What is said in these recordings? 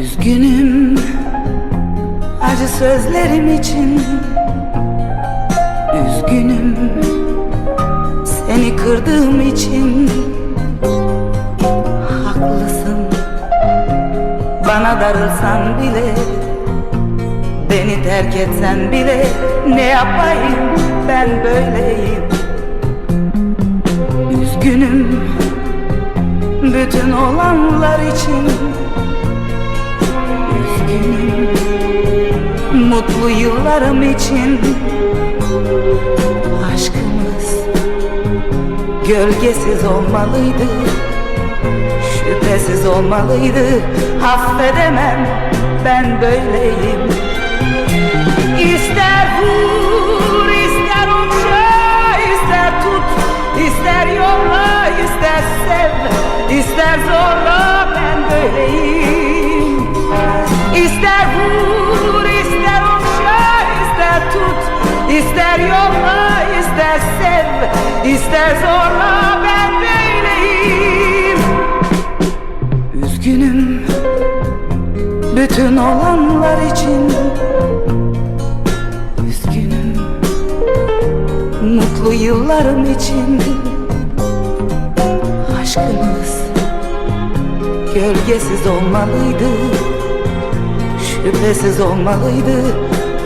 Üzgünüm. Acı sözlerim için Üzgünüm. Seni kırdığım için Haklısın. Bana darılsan bile Beni terk etsen bile ne yapayım? Ben böyleyim. Üzgünüm. Bütün olanlar için mutlu yıllarım için. Aşkımız gölgesiz olmalıydı Şüphesiz olmalıydı. Affedemem ben böyleyim. İster vur ister okşa ister tut ister yolla ister sev ister zorla ben böyleyim. İster ister zorla ben böyleyim. Üzgünüm bütün olanlar için. Üzgünüm mutlu yıllarım için. Aşkımız gölgesiz olmalıydı Şüphesiz olmalıydı.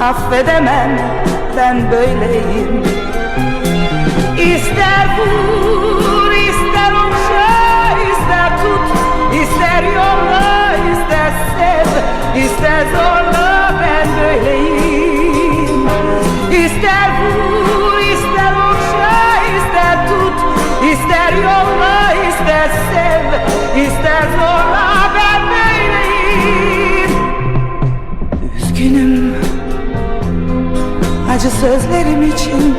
Affedemem ben böyleyim İster vur ister okşa ister tut ister yolla ister sev ister zorla ben böyleyim. İster vur ister okşa ister tut ister yolla ister sev ister zorla ben böyleyim. Üzgünüm acı sözlerim için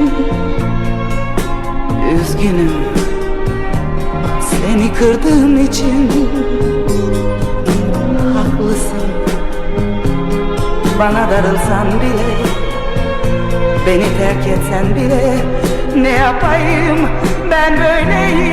Üzgünüm. Seni kırdığım için Haklısın. Bana darılsan bile Beni terk etsen bile Ne yapayım? Ben böyleyim